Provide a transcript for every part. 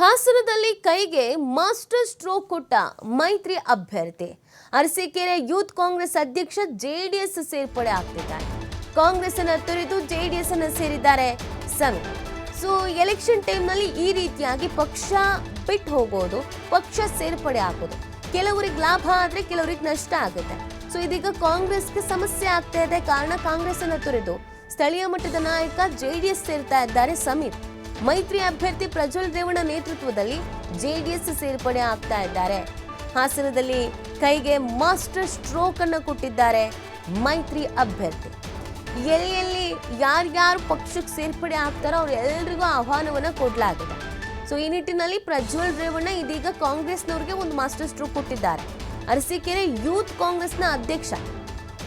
ಹಾಸನದಲ್ಲಿ ಕೈಗೆ master stroke ಕೊಟ್ಟ ಮೈತ್ರಿ ಅಭ್ಯರ್ಥಿ. ಅರಸೀಕೆರೆ ಯೂತ್ ಕಾಂಗ್ರೆಸ್ ಅಧ್ಯಕ್ಷ ಜೆಡಿಎಸ್ ಸೇರ್ಪಡೆ ಆಗ್ತಿದ್ದಾರೆ. ಕಾಂಗ್ರೆಸ್ ಅನ್ನ ತೊರೆದು ಜೆಡಿಎಸ್ ಅನ್ನ ಸೇರಿದ್ದಾರೆ ಸಮೀರ್ ಸೊ ಎಲೆಕ್ಷನ್ ಟೈಮ್ನಲ್ಲಿ ಈ ರೀತಿಯಾಗಿ ಪಕ್ಷ ಬಿಟ್ಟು ಹೋಗೋದು, ಪಕ್ಷ ಸೇರ್ಪಡೆ ಆಗೋದು. ಕೆಲವರಿಗೆ ಲಾಭ ಆದ್ರೆ ಕೆಲವರಿಗೆ ನಷ್ಟ ಆಗುತ್ತೆ. ಸೊ ಇದೀಗ ಕಾಂಗ್ರೆಸ್ಗೆ ಸಮಸ್ಯೆ ಆಗ್ತಾ ಇದೆ. ಕಾರಣ ಕಾಂಗ್ರೆಸ್ ಅನ್ನ ತೊರೆದು ಸ್ಥಳೀಯ ಮಟ್ಟದ ನಾಯಕ ಜೆಡಿಎಸ್ ಸೇರ್ತಾ ಇದ್ದಾರೆ ಸಮೀರ್. ಮೈತ್ರಿ ಅಭ್ಯರ್ಥಿ ಪ್ರಜ್ವಲ್ ರೇವಣ್ಣ ನೇತೃತ್ವದಲ್ಲಿ ಜೆಡಿಎಸ್ ಸೇರ್ಪಡೆ ಆಗ್ತಾ ಇದ್ದಾರೆ. ಹಾಸನದಲ್ಲಿ ಕೈಗೆ ಮಾಸ್ಟರ್ ಸ್ಟ್ರೋಕ್ ಅನ್ನು ಕೊಟ್ಟಿದ್ದಾರೆ ಮೈತ್ರಿ ಅಭ್ಯರ್ಥಿ. ಎಲ್ಲಿ ಎಲ್ಲಿ ಯಾರ್ಯಾರು ಪಕ್ಷಕ್ಕೆ ಸೇರ್ಪಡೆ ಆಗ್ತಾರೋ ಅವ್ರು ಎಲ್ರಿಗೂ ಆಹ್ವಾನವನ್ನು ಕೊಡಲಾಗಿದೆ. ಸೊ, ಈ ನಿಟ್ಟಿನಲ್ಲಿ ಪ್ರಜ್ವಲ್ ರೇವಣ್ಣ ಇದೀಗ ಕಾಂಗ್ರೆಸ್ನವ್ರಿಗೆ ಒಂದು ಮಾಸ್ಟರ್ ಸ್ಟ್ರೋಕ್ ಕೊಟ್ಟಿದ್ದಾರೆ. ಅರಸೀಕೆರೆ ಯೂತ್ ಕಾಂಗ್ರೆಸ್ನ ಅಧ್ಯಕ್ಷ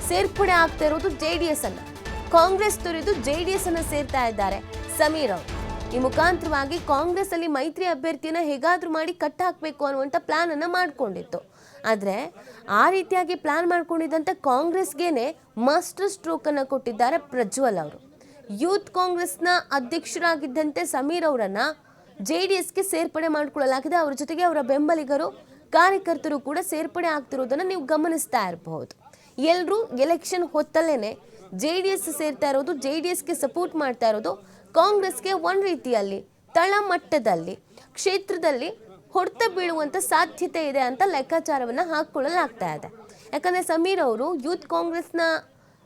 ಸೇರ್ಪಡೆ ಆಗ್ತಾ ಇರೋದು ಜೆ ಡಿ ಎಸ್ ಅನ್ನ. ಕಾಂಗ್ರೆಸ್ ತೊರೆದು ಜೆ ಡಿ ಎಸ್ ಅನ್ನ ಸೇರ್ತಾ ಇದ್ದಾರೆ ಸಮೀರ್ ಅವರು. ಈ ಮುಖಾಂತರವಾಗಿ ಕಾಂಗ್ರೆಸ್ ಅಲ್ಲಿ ಮೈತ್ರಿ ಅಭ್ಯರ್ಥಿಯನ್ನ ಹೇಗಾದ್ರೂ ಮಾಡಿ ಕಟ್ ಹಾಕಬೇಕು ಅನ್ನುವಂಥ ಪ್ಲಾನ್ ಅನ್ನ ಮಾಡ್ಕೊಂಡಿತ್ತು. ಆದ್ರೆ ಆ ರೀತಿಯಾಗಿ ಪ್ಲಾನ್ ಮಾಡ್ಕೊಂಡಿದ್ದಂತ ಕಾಂಗ್ರೆಸ್ಗೇನೆ ಮಾಸ್ಟರ್ ಸ್ಟ್ರೋಕ್ ಅನ್ನ ಕೊಟ್ಟಿದ್ದಾರೆ ಪ್ರಜ್ವಲ್ ಅವರು. ಯೂತ್ ಕಾಂಗ್ರೆಸ್ನ ಅಧ್ಯಕ್ಷರಾಗಿದ್ದಂತೆ ಸಮೀರ್ ಅವರನ್ನ ಜೆ ಡಿ ಎಸ್ಗೆ ಸೇರ್ಪಡೆ ಮಾಡಿಕೊಳ್ಳಲಾಗಿದೆ. ಅವರ ಜೊತೆಗೆ ಅವರ ಬೆಂಬಲಿಗರು, ಕಾರ್ಯಕರ್ತರು ಕೂಡ ಸೇರ್ಪಡೆ ಆಗ್ತಿರೋದನ್ನು ನೀವು ಗಮನಿಸ್ತಾ ಇರಬಹುದು. ಎಲ್ಲರೂ ಎಲೆಕ್ಷನ್ ಹೊತ್ತಲ್ಲೇನೆ ಜೆ ಡಿ ಎಸ್ ಸೇರ್ತಾ ಇರೋದು, ಜೆ ಡಿ ಎಸ್ಗೆ ಸಪೋರ್ಟ್ ಮಾಡ್ತಾ ಇರೋದು ಕಾಂಗ್ರೆಸ್ಗೆ ಒಂದು ರೀತಿಯಲ್ಲಿ ತಳಮಟ್ಟದಲ್ಲಿ, ಕ್ಷೇತ್ರದಲ್ಲಿ ಹೊಡೆತ ಬೀಳುವಂಥ ಸಾಧ್ಯತೆ ಇದೆ ಅಂತ ಲೆಕ್ಕಾಚಾರವನ್ನು ಹಾಕ್ಕೊಳ್ಳಲಾಗ್ತಾ ಇದೆ. ಯಾಕಂದರೆ ಸಮೀರ್ ಅವರು ಯೂತ್ ಕಾಂಗ್ರೆಸ್ನ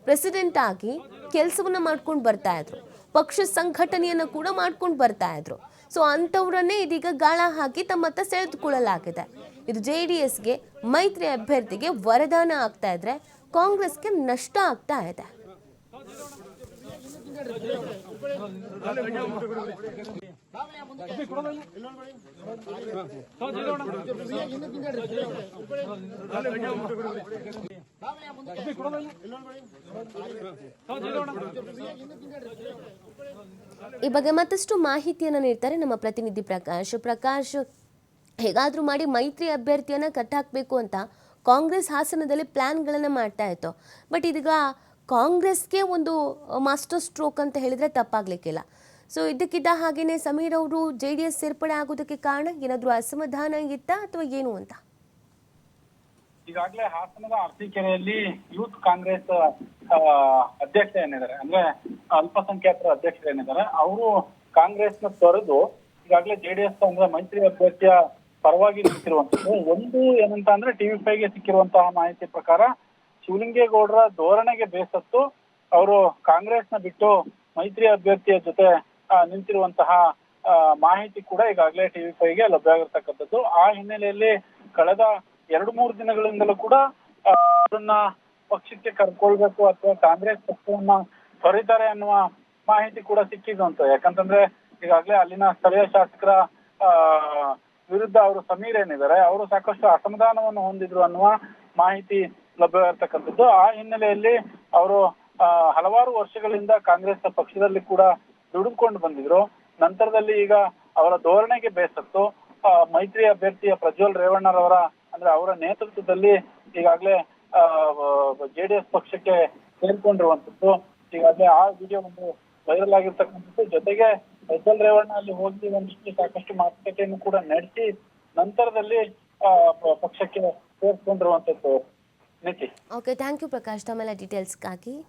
ಪ್ರೆಸಿಡೆಂಟ್ ಆಗಿ ಕೆಲಸವನ್ನು ಮಾಡ್ಕೊಂಡು ಬರ್ತಾ ಇದ್ರು. ಪಕ್ಷ ಸಂಘಟನೆಯನ್ನು ಕೂಡ ಮಾಡ್ಕೊಂಡು ಬರ್ತಾ ಇದ್ರು. ಸೊ ಅಂಥವ್ರನ್ನೇ ಇದೀಗ ಗಾಳ ಹಾಕಿ ತಮ್ಮತ್ತ ಸೆಳೆದುಕೊಳ್ಳಲಾಗಿದೆ. ಇದು ಜೆ ಡಿ ಎಸ್ಗೆ ಮೈತ್ರಿ ಅಭ್ಯರ್ಥಿಗೆ ವರದಾನ ಆಗ್ತಾ ಇದ್ರೆ ಕಾಂಗ್ರೆಸ್ಗೆ ನಷ್ಟ ಆಗ್ತಾ ಇದೆ. ಈ ಬಗ್ಗೆ ಮತ್ತಷ್ಟು ಮಾಹಿತಿಯನ್ನು ನೀಡ್ತಾರೆ ನಮ್ಮ ಪ್ರತಿನಿಧಿ ಪ್ರಕಾಶ್. ಪ್ರಕಾಶ್, ಹೇಗಾದ್ರೂ ಮಾಡಿ ಮೈತ್ರಿ ಅಭ್ಯರ್ಥಿಯನ್ನ ಕಟ್ಟಾಕಬೇಕು ಅಂತ ಕಾಂಗ್ರೆಸ್ ಹಾಸನದಲ್ಲಿ ಪ್ಲಾನ್ಗಳನ್ನ ಮಾಡ್ತಾ ಇತ್ತು. ಬಟ್ ಇದೀಗ ಕಾಂಗ್ರೆಸ್ಗೆ ಒಂದು ಮಾಸ್ಟರ್ ಸ್ಟ್ರೋಕ್ ಅಂತ ಹೇಳಿದ್ರೆ ತಪ್ಪಾಗಲಿಕ್ಕಿಲ್ಲ. ಸೊ ಇದಕ್ಕಿದ್ದ ಹಾಗೆಯೇ ಸಮೀರ್ ಅವರು ಜೆ ಡಿ ಎಸ್ ಸೇರ್ಪಡೆ ಆಗೋದಕ್ಕೆ ಕಾರಣ ಏನಾದರೂ ಅಸಮಾಧಾನ ಇತ್ತಾ ಅಥವಾ ಏನು ಅಂತ? ಈಗಾಗಲೇ ಹಾಸನದ ಅರಸೀಕೆರೆಯಲ್ಲಿ ಯೂತ್ ಕಾಂಗ್ರೆಸ್ ಅಧ್ಯಕ್ಷ ಏನಿದ್ದಾರೆ ಅಂದ್ರೆ ಅಲ್ಪಸಂಖ್ಯಾತರ ಅಧ್ಯಕ್ಷರು ಏನಿದ್ದಾರೆ ಅವರು ಕಾಂಗ್ರೆಸ್ನ ತೊರೆದು ಈಗಾಗಲೇ ಜೆಡಿಎಸ್ ಅಂದ್ರೆ ಮೈತ್ರಿ ಅಭ್ಯರ್ಥಿಯ ಪರವಾಗಿ ನಿಂತಿರುವಂತದ್ದು. ಒಂದು ಏನಂತ ಅಂದ್ರೆ ಟಿವಿ ಫೈವ್ಗೆ ಸಿಕ್ಕಿರುವಂತಹ ಮಾಹಿತಿ ಪ್ರಕಾರ ಶಿವಲಿಂಗೇಗೌಡರ ಧೋರಣೆಗೆ ಬೇಸತ್ತು ಅವರು ಕಾಂಗ್ರೆಸ್ನ ಬಿಟ್ಟು ಮೈತ್ರಿ ಅಭ್ಯರ್ಥಿಯ ಜೊತೆ ನಿಂತಿರುವಂತಹ ಮಾಹಿತಿ ಕೂಡ ಈಗಾಗಲೇ ಟಿವಿ ಫೈವ್ಗೆ ಲಭ್ಯ ಆಗಿರ್ತಕ್ಕಂಥದ್ದು ಆ ಹಿನ್ನೆಲೆಯಲ್ಲಿ ಕಳೆದ ಎರಡು ಮೂರು ದಿನಗಳಿಂದಲೂ ಕೂಡ ಅದನ್ನ ಪಕ್ಷಕ್ಕೆ ಕರ್ಕೊಳ್ಬೇಕು ಅಥವಾ ಕಾಂಗ್ರೆಸ್ ಪಕ್ಷವನ್ನ ತೊರೀತಾರೆ ಅನ್ನುವ ಮಾಹಿತಿ ಕೂಡ ಸಿಕ್ಕಿದಂತು ಯಾಕಂತಂದ್ರೆ ಈಗಾಗಲೇ ಅಲ್ಲಿನ ಸ್ಥಳೀಯ ಶಾಸಕರ ವಿರುದ್ಧ ಅವರು ಸಮೀರ್ ಏನಿದ್ದಾರೆ, ಅವರು ಸಾಕಷ್ಟು ಅಸಮಾಧಾನವನ್ನು ಹೊಂದಿದ್ರು ಅನ್ನುವ ಮಾಹಿತಿ ಲಭ್ಯವಿರ್ತಕ್ಕಂಥದ್ದು ಆ ಹಿನ್ನೆಲೆಯಲ್ಲಿ ಅವರು ಹಲವಾರು ವರ್ಷಗಳಿಂದ ಕಾಂಗ್ರೆಸ್ ಪಕ್ಷದಲ್ಲಿ ಕೂಡ ದುಡಿದುಕೊಂಡು ಬಂದಿದ್ರು. ನಂತರದಲ್ಲಿ ಈಗ ಅವರ ಧೋರಣೆಗೆ ಬೇಸತ್ತು. ಮೈತ್ರಿ ಅಭ್ಯರ್ಥಿಯ ಪ್ರಜ್ವಲ್ ರೇವಣ್ಣರವರ, ಅಂದ್ರೆ ಅವರ ನೇತೃತ್ವದಲ್ಲಿ ಈಗಾಗಲೇ ಜೆಡಿಎಸ್ ಪಕ್ಷಕ್ಕೆ ಸೇರ್ಕೊಂಡಿರುವಂತದ್ದು ಈಗಾಗಲೇ ಆ ವಿಡಿಯೋ ಒಂದು ವೈರಲ್ ಆಗಿರ್ತಕ್ಕಂಥದ್ದು. ಜೊತೆಗೆ ಪ್ರಜ್ವಲ್ ರೇವಣ್ಣ ಅಲ್ಲಿ ಹೋಗಿ ಒಂದಿಷ್ಟು ಸಾಕಷ್ಟು ಮಾತುಕತೆಯನ್ನು ಕೂಡ ನಡೆಸಿ, ನಂತರದಲ್ಲಿ ಪಕ್ಷಕ್ಕೆ ಸೇರ್ಕೊಂಡಿರುವಂತದ್ದು ओके थैंक यू प्रकाश तो मैं डिटेल्स का की